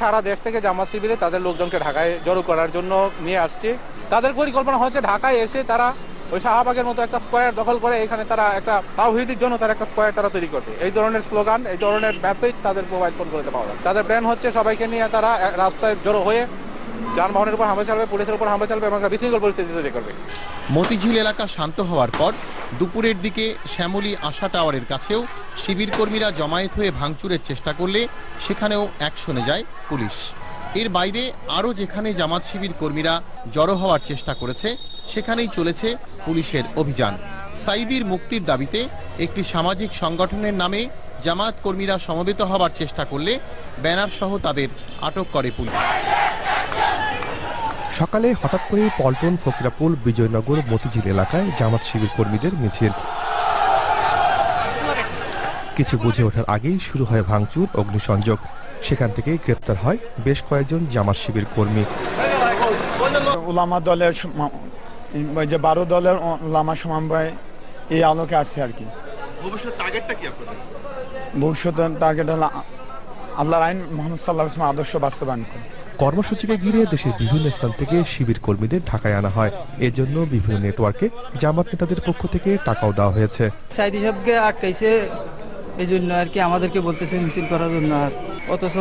সারা দেশ থেকে জামাত শিবিরে তাদের লোকজনকে ঢাকায় জড়ো করার জন্য নিয়ে আসছে। তাদের পরিকল্পনা হচ্ছে ঢাকায় এসে তারা ওই শাহবাগের মতো একটা স্কোয়ার দখল করে এখানে তারা একটা তাওহিদের জন্য তারা একটা স্কোয়ার তারা তৈরি করবে। এই ধরনের স্লোগান এই ধরনের মেসেজ তাদের মোবাইল ফোন করতে পাওয়া যায় তাদের প্ল্যান হচ্ছে সবাইকে নিয়ে তারা রাস্তায় জড়ো হয়ে যানবাহনের উপর হামলা চালাবে, পুলিশের উপর হামলা চালাবে এবং বিশৃঙ্খল পরিস্থিতি তৈরি করবে। মতিঝিল এলাকা শান্ত হওয়ার পর দুপুরের দিকে শ্যামলী আশা টাওয়ারের কাছেও শিবির কর্মীরা জমায়েত হয়ে ভাঙচুরের চেষ্টা করলে সেখানেও অ্যাকশনে যায় পুলিশ। এর বাইরে আরও যেখানে জামাত শিবির কর্মীরা জড়ো হওয়ার চেষ্টা করেছে, সেখানেই চলেছে পুলিশের অভিযান। সাইদির মুক্তির দাবিতে একটি সামাজিক সংগঠনের নামে জামাত কর্মীরা সমবেত হওয়ার চেষ্টা করলে ব্যানার সহ তাদের আটক করে পুলিশ। সকালে হঠাৎ করে পল্টন ফকিরাপুল বিজয়নগর মতিঝিল এলাকায় জামাত শিবির কর্মীদের মিছিল। কিছু বুঝে ওঠার আগেই শুরু হয় ভাঙচুর অগ্নিসংযোগ। সেখান থেকে গ্রেপ্তার হয় বেশ কয়েকজন জামাত শিবির কর্মী। ওলামা দলের ওই যে বারো দলের লামা সমন্বয় এই আলোকে আছে আর কি। ভবিষ্যৎ টার্গেটটা কি আপনাদের? ভবিষ্যতে টার্গেট হলো আল্লাহর আইন মোহাম্মদ সাল্লাহ ইসলাম আদর্শ বাস্তবায়ন করে। কর্মসূচিকে ঘিরে দেশের বিভিন্ন স্থান থেকে শিবির কর্মীদের ঢাকায় আনা হয়। এজন্য বিভিন্ন নেটওয়ার্কে জামাত নেতাদের পক্ষ থেকে টাকাও দেওয়া হয়েছে। সাইদি সাহেবকে আটকাইছে এই জন্য আর কি আমাদেরকে বলতেছে মিছিল করার জন্য আর। অথচ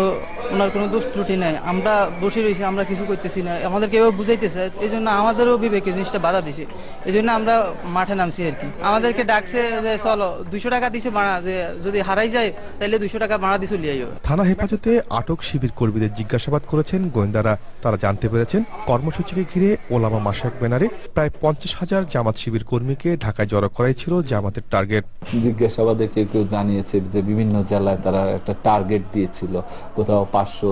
ওনার কোনো দোষ ত্রুটি নাই। আমরা বসে রয়েছি আমরা কিছু করতেছি না। আমাদেরকে এভাবে বুঝাইতেছে এই জন্য আমাদেরও বিবেকে জিনিসটা বাধা দিছে। এই জন্য আমরা মাঠে নামছি আর কি। আমাদেরকে ডাকছে যে চলো দুইশো টাকা দিছে ভাড়া যে যদি হারাই যায় তাহলে দুইশো টাকা ভাড়া দিয়ে চলিয়ে যাবে থানা হেফাজতে আটক শিবির কর্মীদের জিজ্ঞাসাবাদ করেছেন গোয়েন্দারা। তারা জানতে পেরেছেন কর্মসূচিকে ঘিরে ওলামা মাসাক ব্যানারে প্রায় পঞ্চাশ হাজার জামাত শিবির কর্মীকে ঢাকায় জড়ো করাই ছিল জামাতের টার্গেট। জিজ্ঞাসাবাদে কেউ কেউ জানিয়েছে যে বিভিন্ন জেলায় তারা একটা টার্গেট দিয়েছিল। কোথাও পাঁচশো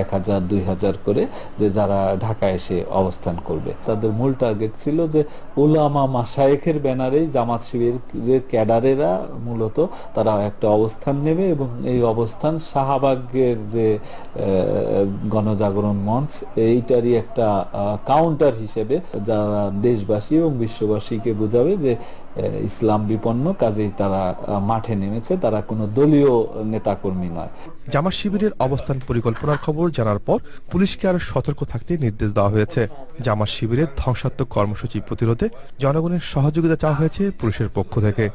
এক হাজার, দুই হাজার করে যে যারা ঢাকা এসে অবস্থান করবে। তাদের মূল টার্গেট ছিল যে উলামা মাসায়েখের ব্যানারেই জামাত শিবিরের ক্যাডারেরা মূলত তারা একটা অবস্থান নেবে এবং এই অবস্থান শাহবাগের যে গণজাগরণ মঞ্চ, এইটারই একটা কাউন্টার হিসেবে যারা দেশবাসী এবং বিশ্ববাসীকে বোঝাবে যে ইসলাম বিপন্ন, কাজেই তারা মাঠে নেমেছে, তারা কোনো দলীয় নেতাকর্মী নয়। জামাত শিবিরের অবস্থান পরিকল্পনার খবর জানার পর পুলিশকে আরও সতর্ক থাকতে নির্দেশ দেওয়া হয়েছে। জামাত শিবিরের ধ্বংসাত্মক কর্মসূচি প্রতিরোধে জনগণের সহযোগিতা চাওয়া হয়েছে পুলিশের পক্ষ থেকে।